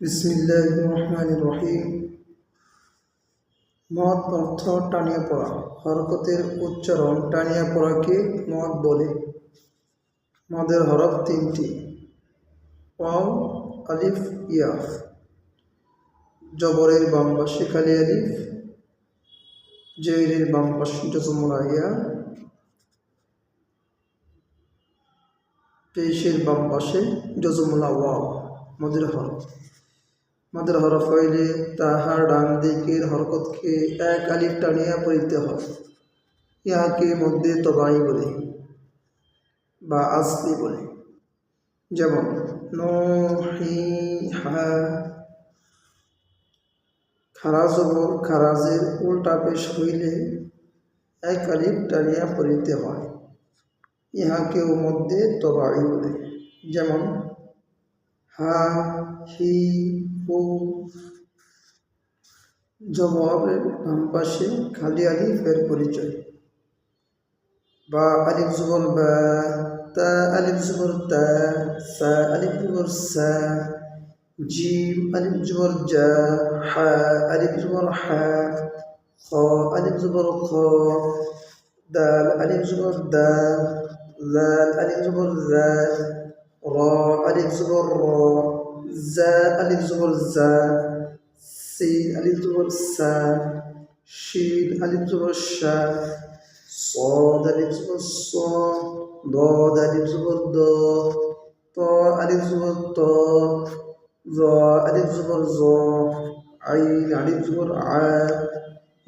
বিসমিল্লাহ রহমান রহিম মদ অর্থ টানিয়া পড়া। হরকতের উচ্চারণ টানিয়া পড়াকে মদ বলে। মদের হরফ তিনটি। ওয়াও, আলিফ ইয়া জবরের বাম পাশে খালি আলিফ। জেরের বাম পাশে জসমুলা ইয়া। পেশের বাম পাশে জজমুলা ওয়াও, মদের হরফ। মদের হরফ হইলে তাহার ডান দিকের হরকতকে এক আলিফ টানিয়া পড়িতে হয়। ইহাকে মধ্যে তবাই বলে বা আসলি বলে। যেমন নো হি হা খারাজের উল্টা পেশ হইলে এক আলিফ টানিয়া পড়িতে হয়। ইহাকেও মধ্যে তবাই বলে। যেমন হা হি হু জবাবের বাম পাশে খালি আলিফের পরিচয়। বা আলিফ জবর বা, তা আলিফ জবর তা, সা আলিফ জবর সা, জিম আলিফ জবর জা, হা আলিফ জবর হা, খ আলিফ জবর খ, দাল আলিফ জবর দাল, লাল আলিফ জবর লাল, র ألف زبر را زاء ألف زبر زاء سين ألف زبر سا شين ألف زبر شا صاد ألف زبر صا ضاد ألف زبر ضا طاء ألف زبر طا ظاء ألف زبر ظا عين ألف زبر عا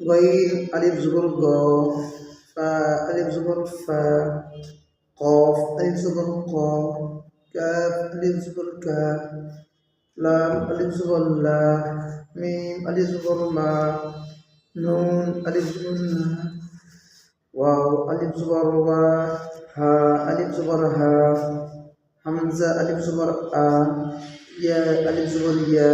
غين ألف زبر غا فا ألف زبر فا قاف ألف زبر قا كاف alif zubur ka lam alif zubur la mim alif zubur ma nun alif zubur na waw alif zubur wa ha alif zubur ha hamza alif zubur a ya alif zubur ya